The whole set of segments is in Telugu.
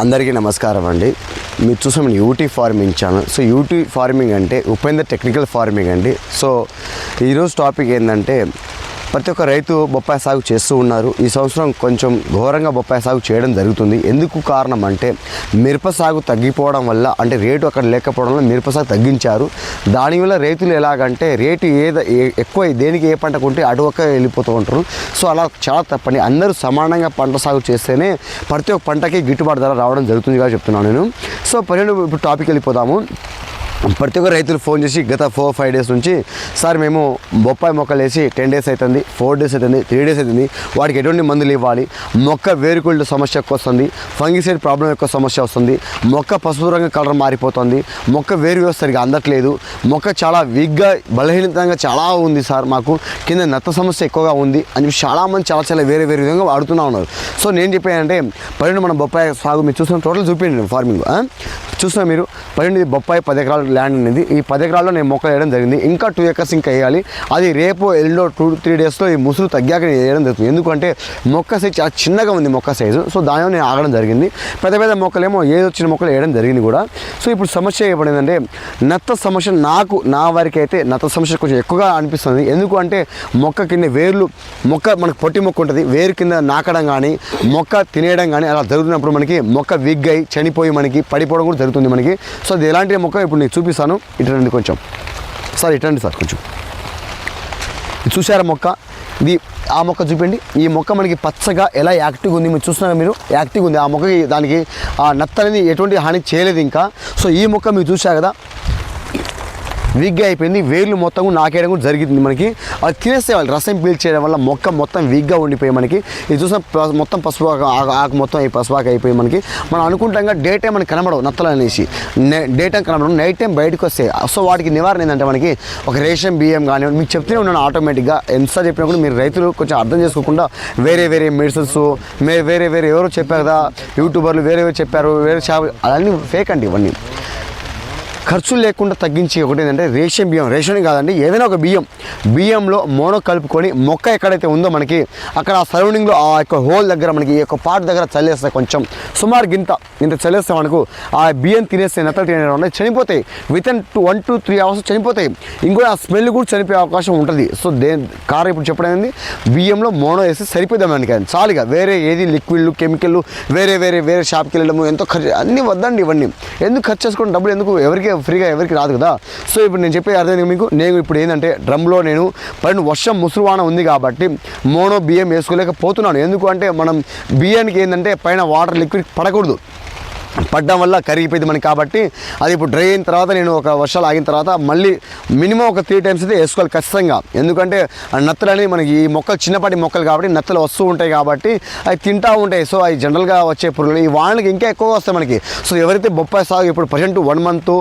అందరికీ నమస్కారం అండి. మీరు చూసాం UT farming channel. So UT farming అంటే ఉపేంద్ర టెక్నికల్ ఫార్మింగ్ అండి. సో ఈరోజు టాపిక్ ఏంటంటే ప్రతి ఒక్క రైతు బొప్పాయి సాగు చేస్తూ ఉన్నారు. ఈ సంవత్సరం కొంచెం ఘోరంగా బొప్పాయి సాగు చేయడం జరుగుతుంది. ఎందుకు కారణం అంటే మిరప సాగు తగ్గిపోవడం వల్ల అంటే రేటు అక్కడ లేకపోవడం వల్ల మిరప సాగు తగ్గించారు. దానివల్ల రైతులు ఎలాగంటే రేటు ఏద ఏ- ఎక్కువ దేనికి ఏ పంటకు ఉంటే అటువక్క వెళ్ళిపోతూ ఉంటారు. సో అలా చాలా తప్పని అందరూ సమానంగా పంట సాగు చేస్తేనే ప్రతి ఒక్క పంటకి గిట్టుబాటు ధర రావడం జరుగుతుందిగా చెప్తున్నాను నేను. సో పన్నెండు ఇప్పుడు టాపిక్ వెళ్ళిపోదాము. ప్రతి ఒక్క రైతులు ఫోన్ చేసి గత ఫోర్ ఫైవ్ డేస్ నుంచి సార్ మేము బొప్పాయి మొక్కలు వేసి టెన్ డేస్ అవుతుంది ఫోర్ డేస్ అవుతుంది త్రీ డేస్ అవుతుంది వాటికి ఎటువంటి మందులు ఇవ్వాలి? మొక్క వేరుకుళ్ళ సమస్య ఎక్కువ వస్తుంది ఫంగిసైడ్ ప్రాబ్లం ఎక్కువ సమస్య వస్తుంది మొక్క పసుపు రంగు కలర్ మారిపోతుంది మొక్క వేరు సరిగా అందట్లేదు మొక్క చాలా వీక్గా బలహీనతంగా చాలా ఉంది సార్ మాకు కింద నత్త సమస్య ఎక్కువగా ఉంది అని చెప్పి చాలామంది చాలా చాలా వేరే వేరే విధంగా వాడుతూ ఉన్నారు. సో నేను చెప్పానంటే పన్నెండు మన బొప్పాయి సాగు మీరు చూసిన టోటల్ చూపించండి ఫార్మింగ్ చూసిన మీరు పన్నెండు బొప్పాయి పది ఎకరాలు ల్యాండ్ అనేది ఈ పది ఎకరాల్లో నేను మొక్కలు వేయడం జరిగింది. ఇంకా టూ ఎకర్స్ ఇంకా వేయాలి. అది రేపు ఎల్లుండో టూ త్రీ డేస్లో ఈ ముసురు తగ్గాక నేను వేయడం జరుగుతుంది. ఎందుకంటే మొక్క సైజ్ చాలా చిన్నగా ఉంది మొక్క సైజు సో దానిలో నేను ఆగడం జరిగింది. పెద్ద పెద్ద మొక్కలేమో ఏదో వచ్చిన మొక్కలు వేయడం జరిగింది కూడా. సో ఇప్పుడు సమస్య ఏపడిందంటే నత్త సమస్య నాకు నా వారికి అయితే నత్త సమస్య కొంచెం ఎక్కువగా అనిపిస్తుంది. ఎందుకు అంటే మొక్క కింద వేర్లు మొక్క మనకు పొట్టి మొక్క ఉంటుంది. వేరు కింద నాకడం కానీ మొక్క తినేయడం కానీ అలా జరుగుతున్నప్పుడు మనకి మొక్క విగ్ అయి చనిపోయి మనకి పడిపోవడం కూడా జరుగుతుంది మనకి. సో అది ఎలాంటి మొక్క? ఇప్పుడు నీకు చూపిస్తాను. ఇటు రండి కొంచెం. సార్ ఇటు రండి సార్ కొంచెం. ఇది చూసారా మొక్క? ఇది ఆ మొక్క చూపండి ఈ మొక్క మనకి పచ్చగా ఎలా యాక్టివ్గా ఉంది మీరు చూస్తున్నారు మీరు? యాక్టివ్గా ఉంది. ఆ మొక్కకి దానికి ఆ నత్త అనేది ఎటువంటి హాని చేయలేదు ఇంకా. సో ఈ మొక్క మీరు చూసారు కదా? వీక్గా అయిపోయింది. వేర్లు మొత్తం నాకేయడం కూడా జరిగింది మనకి. అది తినేస్తే వాళ్ళు రసం పీల్చేయడం వల్ల మొక్క మొత్తం వీక్గా ఉండిపోయి మనకి. ఇది చూసిన ప- మొత్తం పసుపు ఆకు ఆకు- మొత్తం ఈ పసుపాకు అయిపోయి మనకి. మనం అనుకుంటాం డే టైం మనకి కనబడవు నత్తలు అనేసి. డే టైం కనబడవు నైట్ టైం బయటకు వస్తాయి సో వాటికి నివారణ ఏంటంటే మనకి ఒక రేషన్ బియ్యం కానీ మీకు చెప్తూనే ఉన్నాను ఆటోమేటిక్గా. ఎంత చెప్పినా కూడా మీరు రైతులు కొంచెం అర్థం చేసుకోకుండా వేరే వేరే మెడిసిన్స్ వేరే వేరే ఎవరో చెప్పారు కదా యూట్యూబర్లు వేరే వేరే చెప్పారు వేరే షాప్ అవన్నీ ఫేక్ అండి ఇవన్నీ. ఖర్చు లేకుండా తగ్గించి ఒకటి ఏంటంటే రేషన్ బియ్యం. రేషన్ కాదండి ఏదైనా ఒక బియ్యం. బియ్యంలో మోనో కలుపుకొని మొక్క ఎక్కడైతే ఉందో మనకి అక్కడ ఆ సరౌండింగ్లో ఆ యొక్క హోల్ దగ్గర మనకి ఈ యొక్క పార్ట్ దగ్గర చల్లేస్తే కొంచెం సుమారు గింత ఇంత చల్లేస్తే మనకు ఆ బియ్యం తినేస్తే నెత్తలు తినేయడం చనిపోతాయి within two one two three hours చనిపోతాయి. ఇంకో ఆ స్మెల్ కూడా చనిపోయే అవకాశం ఉంటుంది. సో దే కార్ ఇప్పుడు చెప్పడం బియ్యంలో మోనో వేస్తే సరిపోదాం మనకి అది చాలుగా. వేరే ఏది లిక్విడ్లు కెమికల్ వేరే వేరే వేరే షాప్కి వెళ్ళడము ఎంతో ఖర్చు అన్నీ వద్దండి ఇవన్నీ. ఎందుకు ఖర్చు చేసుకుని డబ్బులు ఎందుకు? ఎవరికి ఫ్రీగా ఎవరికి రాదు కదా. సో ఇప్పుడు నేను చెప్పే అర్థం మీకు. నేను ఇప్పుడు ఏంటంటే డ్రమ్లో నేను పైన వర్షం ముసురువాన ఉంది కాబట్టి మోనో బియ్యం వేసుకోలేకపోతున్నాను. ఎందుకు అంటే మనం బియ్యానికి ఏంటంటే పైన వాటర్ లిక్విడ్ పడకూడదు. పడ్డం వల్ల కరిగిపోయింది మనకి కాబట్టి అది ఇప్పుడు డ్రై అయిన తర్వాత నేను ఒక వర్షాలు ఆగిన తర్వాత మళ్ళీ మినిమం ఒక త్రీ టైమ్స్ అయితే వేసుకోవాలి ఖచ్చితంగా. ఎందుకంటే ఆ నత్తలు అనేవి మనకి ఈ మొక్కలు చిన్నపాటి మొక్కలు కాబట్టి నత్తలు వస్తూ ఉంటాయి కాబట్టి అవి తింటూ ఉంటాయి. సో అవి జనరల్గా వచ్చే పురుగులు. ఈ వానలకి ఇంకా ఎక్కువ వస్తాయి మనకి. సో ఎవరైతే బొప్పాయి సాగు ఇప్పుడు present one month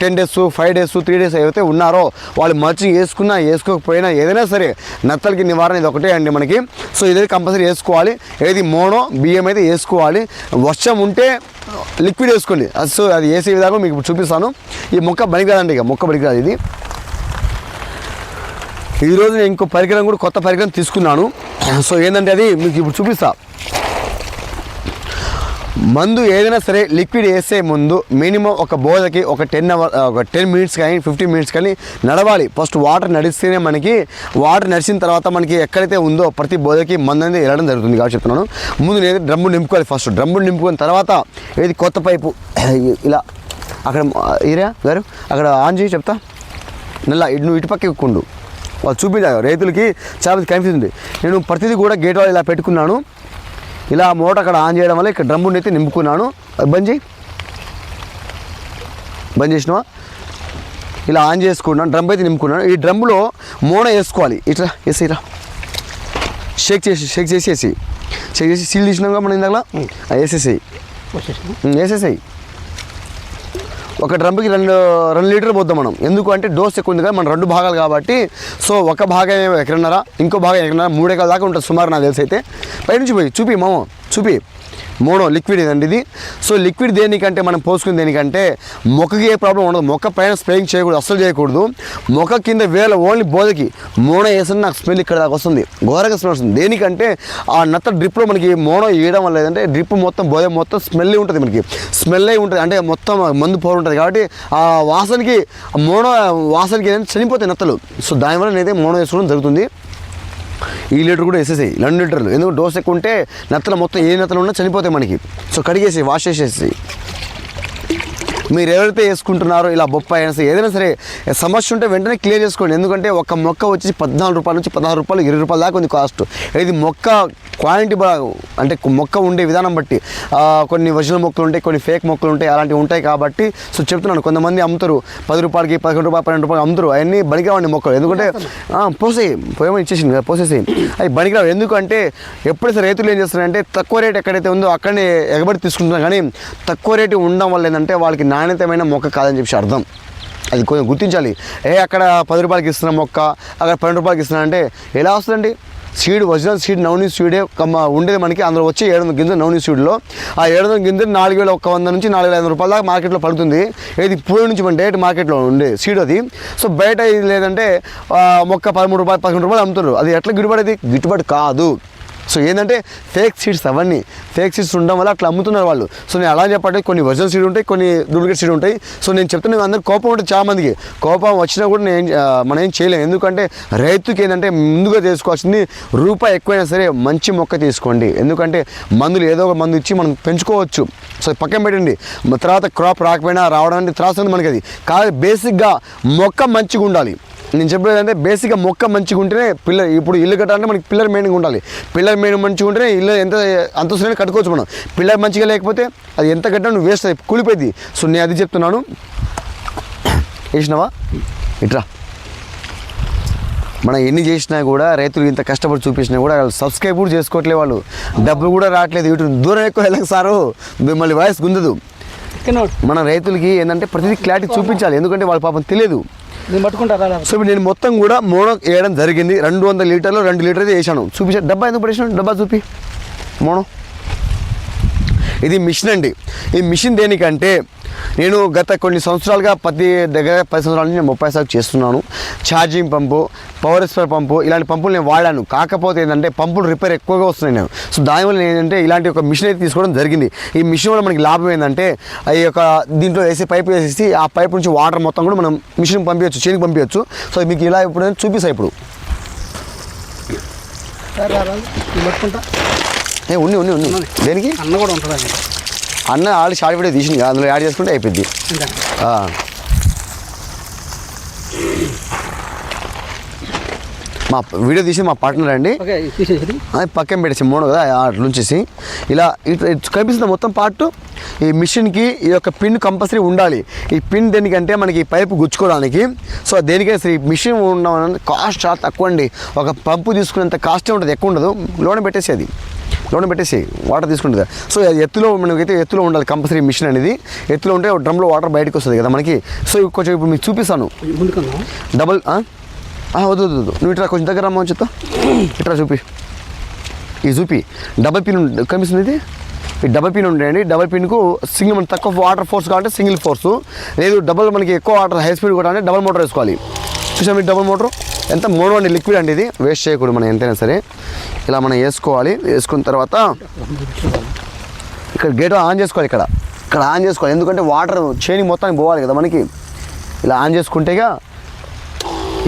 ten days five days three days ఏవైతే ఉన్నారో వాళ్ళు మల్చింగ్ వేసుకున్నా వేసుకోకపోయినా ఏదైనా సరే నత్తలకి నివారణ ఇది ఒకటే అండి మనకి. సో ఇదైతే కంపల్సరీ వేసుకోవాలి. ఏది మోనో బియ్యం అయితే వేసుకోవాలి. వర్షం ఉంటే లిక్విడ్ వేసుకోండి. సో అది వేసే విధానం మీకు ఇప్పుడు చూపిస్తాను. ఈ మొక్క పనికిరాదండి ఇక మొక్క పనికిరాదు ఇది. ఈరోజు నేను ఇంకో పరికరం కూడా కొత్త పరికరం తీసుకున్నాను. సో ఏంటంటే అది మీకు ఇప్పుడు చూపిస్తాను మందు ఏదైనా సరే లిక్విడ్ వేసే ముందు మినిమం ఒక బోధకి ఒక టెన్ అవర్ ఒక టెన్ మినిట్స్ కానీ ఫిఫ్టీన్ మినిట్స్ కానీ నడవాలి. ఫస్ట్ వాటర్ నడిస్తేనే మనకి వాటర్ నడిచిన తర్వాత మనకి ఎక్కడైతే ఉందో ప్రతి బోధకి మందు అనేది వెళ్ళడం జరుగుతుంది కాబట్టి చెప్తున్నాను. ముందు నేను డ్రమ్ము నింపుకోవాలి ఫస్ట్. డ్రమ్ము నింపుకున్న తర్వాత ఏది కొత్త పైపు ఇలా అక్కడ ఏరియా గారు? అక్కడ ఆన్ చేసి చెప్తా. నల్ల నువ్వు ఇటు పక్క ఎక్కుండు వాళ్ళు చూపించారు. రైతులకి చాలా కన్ఫ్యూజ్ ఉంది. నేను ప్రతిదీ కూడా గేట్ వాళ్ళు ఇలా పెట్టుకున్నాను. ఇలా మోటార్ అక్కడ ఆన్ చేయడం వల్ల ఇక్కడ డ్రమ్ముని అయితే నింపుకున్నాను. అది బంద్ చేయి. బంద్ చేసినావా? ఇలా ఆన్ చేసుకున్నాను డ్రమ్ అయితే నింపుకున్నాను. ఈ డ్రమ్ములో మోన వేసుకోవాలి. ఇట్లా వేసి ఇట్లా. షేక్ చేసి షేక్ చేసేసి షేక్ చేసి సీల్ తీసినాక మనం ఇందాక వేసేసేయి. వేసేసేయి. ఒక డ్రమ్కి రెండు రెండు లీటర్లు పోద్దాం మనం. ఎందుకు అంటే డోస్ ఎక్కువ ఉంది కదా మనం రెండు భాగాలు కాబట్టి. సో ఒక భాగం ఎక్కడన్నారా ఇంకో భాగం ఎక్కడన్నారా మూడేకాల దాకా ఉంటుంది సుమారు నాకు తెలిసి అయితే. పైనుంచి పోయి చూపి మామ చూపి. మోనో లిక్విడ్ ఇదండి ఇది? సో లిక్విడ్ దేనికంటే మనం పోసుకుని దేనికంటే మొక్కకి ఏ ప్రాబ్లం ఉండదు. మొక్క పైన స్ప్రేయింగ్ చేయకూడదు అస్సలు చేయకూడదు. మొక్క కింద వేల ఓన్లీ బోధకి మోనో వేసిన నాకు స్మెల్ ఇక్కడ దాకా వస్తుంది. ఘోరంగా స్మెల్ వస్తుంది. దేనికంటే ఆ నత్త డ్రిప్లో మనకి మోనో వేయడం వల్ల ఏంటంటే డ్రిప్ మొత్తం బోధ మొత్తం స్మెల్ ఉంటుంది మనకి. స్మెల్ అయి ఉంటుంది. అంటే మొత్తం మందు పోరు ఉంటుంది కాబట్టి ఆ వాసనకి మోనో వాసనకి ఏంటంటే చనిపోతాయి నత్తలు. సో దానివల్ల నేనైతే మోనో వేసుకోవడం జరుగుతుంది. ఈ లీటర్ కూడా వేసేసాయి. రెండు లీటర్లు. ఎందుకు? డోస్ ఎక్కువ ఉంటే నత్తలు మొత్తం ఏ నత్తలు ఉన్నా చనిపోతాయి మనకి. సో కడిగేసి వాష్ చేసేసి మీరు ఎవరైతే వేసుకుంటున్నారో ఇలా బొప్పాయి అయినా సరే ఏదైనా సరే సమస్య ఉంటే వెంటనే క్లియర్ చేసుకోండి. ఎందుకంటే ఒక మొక్క వచ్చి పద్నాలుగు రూపాయల నుంచి పదహారు రూపాయలు ఇరవై రూపాయల దాకా ఉంది కాస్ట్ ఇది మొక్క క్వాలిటీ అంటే మొక్క ఉండే విధానం బట్టి కొన్ని ఒరిజినల్ మొక్కలు ఉంటాయి కొన్ని ఫేక్ మొక్కలు ఉంటాయి అలాంటివి ఉంటాయి కాబట్టి సో చెప్తున్నాను కొంతమంది అమ్ముతారు. పది రూపాయలకి పదకొండు రూపాయలు పన్నెండు రూపాయలు అమ్ముతారు. అవన్నీ బలిగావండి మొక్కలు. ఎందుకంటే ఆ, పోసేయి పోయమని ఇచ్చేసింది కదా పోసేసి అవి బనికిరావు ఎందుకంటే ఎప్పుడైతే రైతులు ఏం చేస్తున్నారంటే తక్కువ రేట్ ఎక్కడైతే ఉందో అక్కడనే ఎగబడి తీసుకుంటున్నారు. కానీ తక్కువ రేటు ఉండడం వల్ల ఏంటంటే వాళ్ళకి నాణ్యతమైన మొక్క కాదని చెప్పి అర్థం. అది కొంచెం గుర్తించాలి. ఏ అక్కడ పది రూపాయలకి ఇస్తున్న మొక్క అక్కడ పన్నెండు రూపాయలకి ఇస్తున్నా అంటే ఎలా వస్తుందండి? సీడ్ ఒరిజినల్ సీడ్ నౌని సీడే ఉండేది మనకి. అందులో వచ్చే ఏడు వందల గింజలు నౌని సీడ్లో. ఆ ఏడు వందల గింజలు నాలుగు వేల ఒక్క వంద నుంచి నాలుగు వేల ఐదు వందల రూపాయల దాకా మార్కెట్లో పడుతుంది. ఇది పూల నుంచి మన డైరెక్ట్ మార్కెట్లో ఉండే సీడ్ అది. సో బయట ఇది లేదంటే మొక్క పదమూడు రూపాయలు పదకొండు రూపాయలు అమ్ముతారు అది ఎట్లా గిట్టుబడి అది? గిట్టుబాటు కాదు. సో ఏంటంటే ఫేక్ సీడ్స్ అవన్నీ ఫేక్ సీడ్స్ ఉండడం వల్ల అట్లా అమ్ముతున్నారు వాళ్ళు. సో నేను అలా చెప్పండి కొన్ని ఒరిజినల్ సీడ్ ఉంటాయి కొన్ని డూప్లికేట్ సీడ్ ఉంటాయి. సో నేను చెప్తున్నా అందరికి కోపం ఉంటుంది చాలా మందికి. కోపం వచ్చినా కూడా నేను మనం ఏం చేయలేము ఎందుకంటే రైతుకి ఏంటంటే ముందుగా చేసుకోవాల్సింది రూపాయి ఎక్కువైనా సరే మంచి మొక్క తీసుకోండి. ఎందుకంటే మందులు ఏదో ఒక మందు ఇచ్చి మనం పెంచుకోవచ్చు. సో పక్కన పెట్టండి. తర్వాత క్రాప్ రాకపోయినా రావడానికి త్రాసు మనకి అది. కాదు బేసిక్గా మొక్క మంచిగా ఉండాలి నేను చెప్పేది అంటే బేసిక్గా మొక్క మంచిగా ఉంటేనే పిల్లర్ ఇప్పుడు ఇల్లు కట్టాలంటే మనకి పిల్లర్ మెయిన్గా ఉండాలి. పిల్లర్ మెయిన్ మంచిగా ఉంటేనే ఇల్లు ఎంత అంతస్తులైనా కట్టుకోవచ్చు మనం. పిల్లర్ మంచిగా లేకపోతే అది ఎంత కట్టినా నువ్వు వేస్ట్ అయి కూలిపోయింది. సో నేను అది చెప్తున్నాను. వేసినావా ఇట్రా. మనం ఎన్ని చేసినా కూడా రైతులు ఇంత కష్టపడి చూపించినా కూడా వాళ్ళు సబ్స్క్రైబ్ కూడా చేసుకోవట్లేదు వాళ్ళు. డబ్బులు కూడా రావట్లేదు. యూట్యూబ్ దూరం ఎక్కువ వెళ్ళక సారు. మిమ్మల్ని వాయిస్ గుందదు. మన రైతులకి ఏంటంటే ప్రతిదీ క్లారిటీ చూపించాలి. ఎందుకంటే వాళ్ళ పాపం తెలియదు. నేను పట్టుకుంటారా సో నేను మొత్తం కూడా మోనో వేయడం జరిగింది. రెండు వందల లీటర్లు రెండు లీటర్ అయితే వేసాను చూపించాను డబ్బా ఎందుకు పడేసాను డబ్బా చూపి. మోనో. ఇది మిషన్ అండి. ఈ మిషన్ దేనికంటే నేను గత కొన్ని సంవత్సరాలుగా పది దగ్గర పది సంవత్సరాల నుంచి నేను ముప్పై సాగు చేస్తున్నాను. ఛార్జింగ్ పంపు పవర్ స్పర్ పంపు ఇలాంటి పంపులు నేను వాడాను. కాకపోతే ఏంటంటే పంపులు రిపేర్ ఎక్కువగా వస్తున్నాయి నేను. సో దానివల్ల ఏంటంటే ఇలాంటి ఒక మిషన్ అయితే తీసుకోవడం జరిగింది. ఈ మిషన్ వల్ల మనకి లాభం ఏంటంటే ఈ యొక్క దీంట్లో వేసి పైప్ వేసేసి ఆ పైప్ నుంచి వాటర్ మొత్తం కూడా మనం మిషన్ పంపించవచ్చు చేనికి పంపించవచ్చు సో మీకు ఇలా ఇప్పుడు. నేను ఇప్పుడు ఏ ఉన్ని ఉన్ని ఉన్ని. దేనికి? అన్న కూడా ఉంటుందా అన్న ఆల్రెడీ షార్ట్ వీడియో తీసింది అందులో యాడ్ చేసుకుంటే అయిపోద్ది. మా వీడియో తీసి మా పార్ట్నర్ అండి. పక్కన పెట్టేసి మూడు కదా అట్లా ఉంచేసి. ఇలా ఇట్లా మొత్తం పార్ట్ ఈ మిషన్కి ఈ యొక్క పిన్ కంపల్సరీ ఉండాలి. ఈ పిన్ దేనికంటే మనకి ఈ పైపు గుచ్చుకోవడానికి. సో దేనికైనా సరే ఈ మిషన్ ఉండడం కాస్ట్ చాలా తక్కువ అండి. ఒక పంపు తీసుకునేంత కాస్టే ఉంటుంది ఎక్కువ ఉండదు. లోన పెట్టేసి అది లోన పెట్టేసి వాటర్ తీసుకుంటుంది. సో అది ఎత్తులో మనకైతే ఎత్తులో ఉండాలి కంపల్సరీ మిషన్ అనేది. ఎత్తులో ఉంటే డ్రమ్లో వాటర్ బయటకు వస్తుంది కదా మనకి. సో కొంచెం ఇప్పుడు మీకు చూపిస్తాను. డబల్ వద్దు వద్దు వద్దు. నువ్వు ఇట్లా కొంచెం దగ్గర రమ్మని చెప్తా. ఇట్లా చూపి. ఈ చూపి. డబల్ పిన్ కనిపిస్తుంది ఇది? ఈ డబల్ పిన్ ఉండేయండి డబల్ పిన్కు సింగిల్ మనకి తక్కువ వాటర్ ఫోర్స్ కావాలంటే సింగిల్ ఫోర్స్ లేదు డబల్ మనకి ఎక్కువ వాటర్ హై స్పీడ్ కూడా అంటే డబల్ మోటార్ వేసుకోవాలి చూసాం డబల్ మోటార్ ఎంత మూడు అండి లిక్విడ్ అండి ఇది? వేస్ట్ చేయకూడదు మనం ఎంతైనా సరే. ఇలా మనం వేసుకోవాలి. వేసుకున్న తర్వాత ఇక్కడ గేట్ ఆన్ చేసుకోవాలి ఇక్కడ. ఇక్కడ ఆన్ చేసుకోవాలి. ఎందుకంటే వాటర్ చేని మొత్తానికి పోవాలి కదా మనకి. ఇలా ఆన్ చేసుకుంటేగా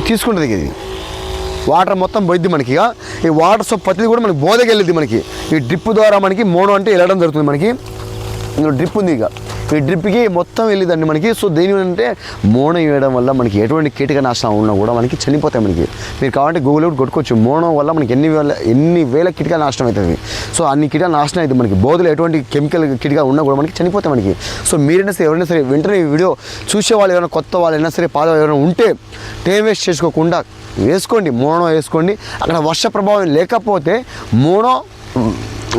తీసుకుంటుంది ఇది. వాటర్ మొత్తం పోయిద్ది మనకి ఇక. ఈ వాటర్ సో ప్రతిది కూడా మనకి బోధకి మనకి. ఈ డ్రిప్ ద్వారా మనకి మోనో అంటే వెళ్ళడం జరుగుతుంది మనకి. ఇందులో డ్రిప్ ఉంది ఇక. ఈ డ్రిప్కి మొత్తం వెళ్ళిందండి మనకి. సో దేని అంటే మోనో వేయడం వల్ల మనకి ఎటువంటి కీటక నాశనం ఉన్నా కూడా మనకి చనిపోతాయి మనకి. మీరు కావాలంటే గూగుల్ కూడా కొట్టుకోవచ్చు. మోనో వల్ల మనకి ఎన్ని వేల ఎన్ని వేల కిటికా నాశనం అవుతుంది సో అన్ని కిటిక నాశనం అవుతుంది మనకి బోధలు ఎటువంటి కెమికల్ కిటికా ఉన్నా కూడా మనకి చనిపోతాయి మనకి. సో మీరైనా సరే ఎవరైనా సరే వెంటనే ఈ వీడియో చూసే వాళ్ళు ఎవరైనా కొత్త వాళ్ళు అయినా సరే పాద వాళ్ళు ఎవరైనా ఉంటే టైం వేస్ట్ చేసుకోకుండా వేసుకోండి. మోనో వేసుకోండి. అక్కడ వర్ష ప్రభావం లేకపోతే మోనో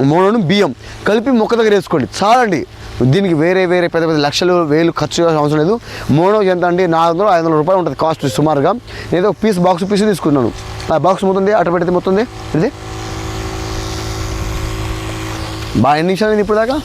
మోనోను బియ్యం కలిపి మొక్క దగ్గర వేసుకోండి. చాలండి. దీనికి వేరే వేరే పెద్ద పెద్ద లక్షలు వేలు ఖర్చు చేయాల్సిన అవసరం లేదు. మోనో ఎంత అంటే నాలుగు వందలు ఐదు వందల రూపాయలు ఉంటుంది కాస్ట్ సుమారుగా. నేను ఒక పీస్ బాక్స్ పీస్ తీసుకున్నాను. ఆ బాక్స్ మొత్తం అటు పెడితే మొత్తం ఇది? బాగా ఎన్ని నిమిషాలు ఇప్పుడు దాకా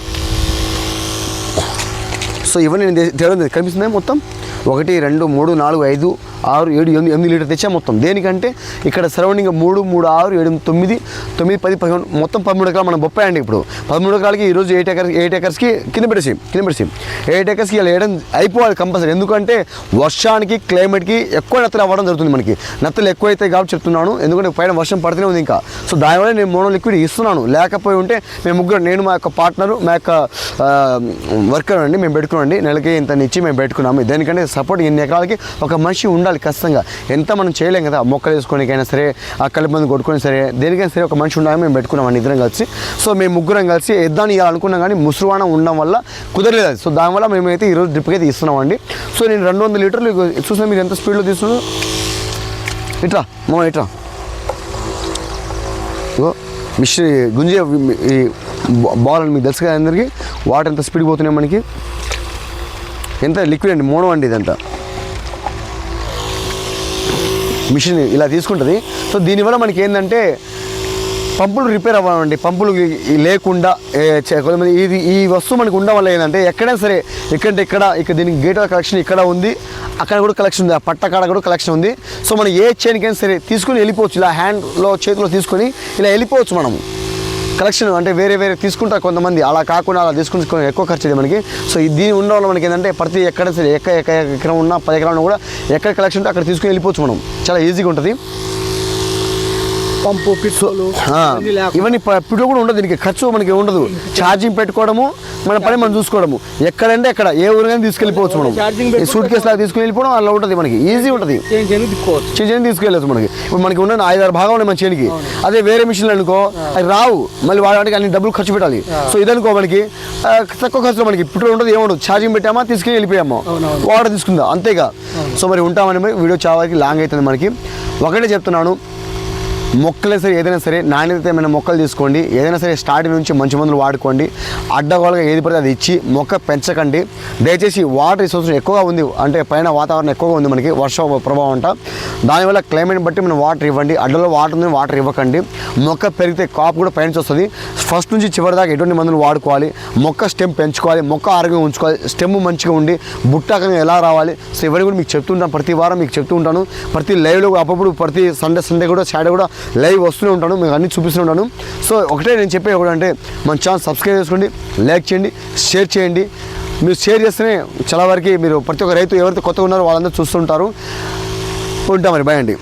సో ఇవన్నీ నేను తే- కనిపిస్తుంది మొత్తం? ఒకటి రెండు మూడు నాలుగు ఐదు ఆరు ఏడు ఎనిమిది ఎనిమిది లీటర్ తెచ్చా మొత్తం. దేనికంటే ఇక్కడ సరౌండింగ్ మూడు మూడు ఆరు ఏడు తొమ్మిది తొమ్మిది పది పదిహేను మొత్తం పదమూడు ఎకరాలు మనం బొప్పాయి అండి ఇప్పుడు. పదమూడు ఎకరాలకి ఈరోజు ఎయిట్ ఎకర్స్ ఎయిట్ ఎకర్స్కి కింద పెట్టేసి కింద పెట్టేసి ఎయిట్ ఎకర్స్కి ఇలా వేయడం అయిపోవాలి కంపల్సరీ. ఎందుకంటే వర్షానికి క్లైమేట్కి ఎక్కువ నత్తలు అవ్వడం జరుగుతుంది మనకి. నత్తలు ఎక్కువ అయితే కాబట్టి చెప్తున్నాను. ఎందుకంటే పైన వర్షం పడుతూనే ఉంది ఇంకా. సో దానివల్ల నేను మోనో లిక్విడ్ ఇస్తున్నాను. లేకపోయి ఉంటే మేము ముగ్గురు నేను మా యొక్క పార్ట్నర్ మా యొక్క వర్కర్ అండి మేము పెట్టుకున్నాండి నెలకి ఇంత ఇచ్చి మేము పెట్టుకున్నాము. దేనికంటే సపోర్ట్ ఎన్ని ఎకరాలకి ఒక మనిషి ఉండాలి. ఖచ్చితంగా. ఎంత మనం చేయలేం కదా మొక్కలు వేసుకోనికైనా సరే ఆ కళ్ళ మంది కొట్టుకొని సరే దేనికైనా సరే ఒక మనిషి ఉండాలని మేము పెట్టుకున్నామండి ఇద్దరం కలిసి. సో మేము ముగ్గురం కలిసి ఎద్దాన్ని ఇవ్వాలనుకున్నాం కానీ ముసురువాన ఉండడం వల్ల కుదరలేదు అది. సో దానివల్ల మేమైతే ఈరోజు డ్రిప్కి అయితే ఇస్తున్నామండి సో నేను రెండు వందల లీటర్లు చూసిన మీరు ఎంత స్పీడ్లో తీస్తున్నారు? ఇట్రా మా ఇట్రా. ఇగో మిషన్ గుంజే ఈ బాల్ అని మీకు తెలుసు కదా అందరికీ? వాటర్ ఎంత స్పీడ్ పోతున్నాయి మనకి? ఎంత లిక్విడ్ అండి మోనో అండి ఇదంతా. మిషన్ ఇలా తీసుకుంటుంది. సో దీనివల్ల మనకి ఏంటంటే పంపులు రిపేర్ అవ్వాలండి పంపులు లేకుండా కొంతమంది ఇది ఈ వస్తువు మనకు ఉండడం వల్ల ఏంటంటే ఎక్కడైనా సరే ఎక్కడంటే ఇక్కడ ఇక్కడ దీనికి గేట్ కలెక్షన్ ఇక్కడ ఉంది. అక్కడ కూడా కలెక్షన్ ఉంది. ఆ పట్ట కాడ కూడా కలెక్షన్ ఉంది. సో మనం ఏ చైన్కైనా సరే తీసుకుని వెళ్ళిపోవచ్చు. ఇలా హ్యాండ్లో చేతిలో తీసుకొని ఇలా వెళ్ళిపోవచ్చు మనం కలెక్షన్ అంటే వేరే వేరే తీసుకుంటారు కొంతమంది. అలా కాకుండా అలా తీసుకుని ఎక్కువ ఖర్చు అయ్యేది మనకి. సో దీని ఉండడం వల్ల మనకి ఏంటంటే ప్రతి ఎక్కడ సరే ఎక్క ఎకరం ఉన్నా పది ఎకరాలు కూడా ఎక్కడ కలెక్షన్ ఉంటే అక్కడ తీసుకుని వెళ్ళిపోవచ్చు మనం. చాలా ఈజీగా ఉంటుంది. పంపు పిట్సోలు ఇవన్నీ ఇప్పుడు కూడా ఉండదు దీనికి ఖర్చు మనకి ఉండదు. ఛార్జింగ్ పెట్టుకోవడము మన పని మనం చూసుకోవడము. ఎక్కడంటే ఎక్కడ ఏ ఊరికైనా తీసుకెళ్ళిపోవచ్చు మనం. సూట్ కేసు లాగా తీసుకుని వెళ్ళిపోవడం అలా ఉంటుంది మనకి ఈజీ ఉంటుంది. చేంజ్ తీసుకెళ్ళచ్చు మనకి. ఇప్పుడు మనకి ఉన్న ఐదారు భాగం ఉన్నాయి మన చేనికి. అదే వేరే మిషన్లు అనుకో అవి రావు. మళ్ళీ వాడడానికి అన్ని డబ్బులు ఖర్చు పెట్టాలి. సో ఇదనుకో మనకి తక్కువ ఖర్చులో మనకి ఇప్పుడు ఉండదు ఏముండదు ఛార్జింగ్ పెట్టామా తీసుకుని వెళ్ళిపోయామా. వాటర్ తీసుకుందా అంతేగా. సో మరి ఉంటామని వీడియో చాలా లాంగ్ అవుతుంది మనకి. ఒకటే చెప్తున్నాను మొక్కలే సరే ఏదైనా సరే నాణ్యతమైన మొక్కలు తీసుకోండి ఏదైనా సరే స్టార్టింగ్ నుంచి మంచి మందులు వాడుకోండి అడ్డగోలుగా ఏది పడితే అది ఇచ్చి మొక్క పెంచకండి. దయచేసి వాటర్ రిసోర్స్ ఎక్కువగా ఉంది అంటే పైన వాతావరణం ఎక్కువగా ఉంది మనకి వర్ష ప్రభావం అంట. దానివల్ల క్లైమేట్ బట్టి మనం వాటర్ ఇవ్వండి అడ్డలో వాటర్ ఉంది వాటర్ ఇవ్వకండి. మొక్క పెరిగితే కాపు కూడా పైన వస్తుంది. ఫస్ట్ నుంచి చివరి దాకా ఎటువంటి మందులు వాడుకోవాలి మొక్క స్టెమ్ పెంచుకోవాలి మొక్క ఆరోగ్యం ఉంచుకోవాలి స్టెమ్ మంచిగా ఉండి బుట్టాకంగా ఎలా రావాలి సో ఇవన్నీ కూడా మీకు చెప్తుంటాను ప్రతి వారం మీకు చెప్తూ ఉంటాను. ప్రతి లైవ్లో అప్పుడప్పుడు ప్రతి సండే సండే కూడా సాటర్డే కూడా లైవ్ వస్తూనే ఉంటాను మీకు అన్ని చూపిస్తూ ఉంటాను. సో ఒకటే నేను చెప్పే ఒకటి అంటే మన ఛానల్ సబ్స్క్రైబ్ చేసుకోండి లైక్ చేయండి షేర్ చేయండి. మీరు షేర్ చేస్తేనే చాలా వరకు మీరు ప్రతి ఒక్క రైతు ఎవరైతే కొత్తగా ఉన్నారో వాళ్ళందరూ చూస్తుంటారు. ఉంటాం మరి భయండి అండి.